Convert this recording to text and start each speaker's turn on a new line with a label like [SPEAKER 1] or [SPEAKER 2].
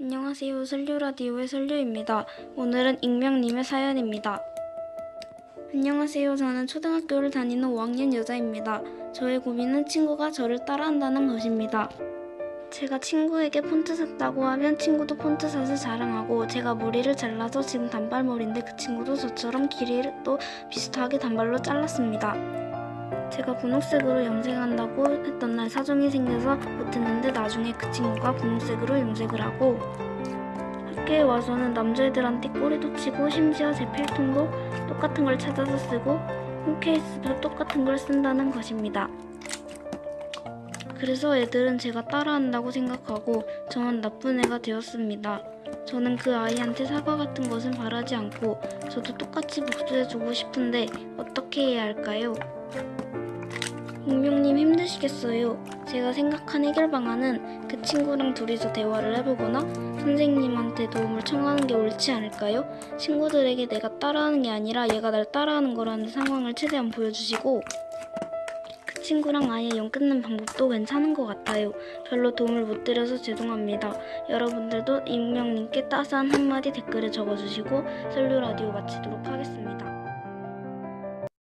[SPEAKER 1] 안녕하세요. 설류라디오의 설류입니다. 오늘은 익명님의 사연입니다. 안녕하세요. 저는 초등학교를 다니는 5학년 여자입니다. 저의 고민은 친구가 저를 따라한다는 것입니다. 제가 친구에게 폰트 샀다고 하면 친구도 폰트 샀을 자랑하고 제가 머리를 잘라서 지금 단발머리인데 그 친구도 저처럼 길이도 비슷하게 단발로 잘랐습니다. 제가 분홍색으로 염색한다고 날 사정이 생겨서 못했는데 나중에 그 친구가 분홍색으로 염색을 하고 학교에 와서는 남자애들한테 꼬리도 치고 심지어 제 필통도 똑같은 걸 찾아서 쓰고 홈케이스도 똑같은 걸 쓴다는 것입니다. 그래서 애들은 제가 따라한다고 생각하고 저는 나쁜 애가 되었습니다. 저는 그 아이한테 사과 같은 것은 바라지 않고 저도 똑같이 복수해주고 싶은데 어떻게 해야 할까요? 익명님 힘드시겠어요. 제가 생각한 해결 방안은 그 친구랑 둘이서 대화를 해보거나 선생님한테 도움을 청하는 게 옳지 않을까요? 친구들에게 내가 따라하는 게 아니라 얘가 날 따라하는 거라는 상황을 최대한 보여주시고 그 친구랑 아예 연 끊는 방법도 괜찮은 것 같아요. 별로 도움을 못 드려서 죄송합니다. 여러분들도 익명님께 따스한 한마디 댓글에 적어주시고 설류 라디오 마치도록 하겠습니다.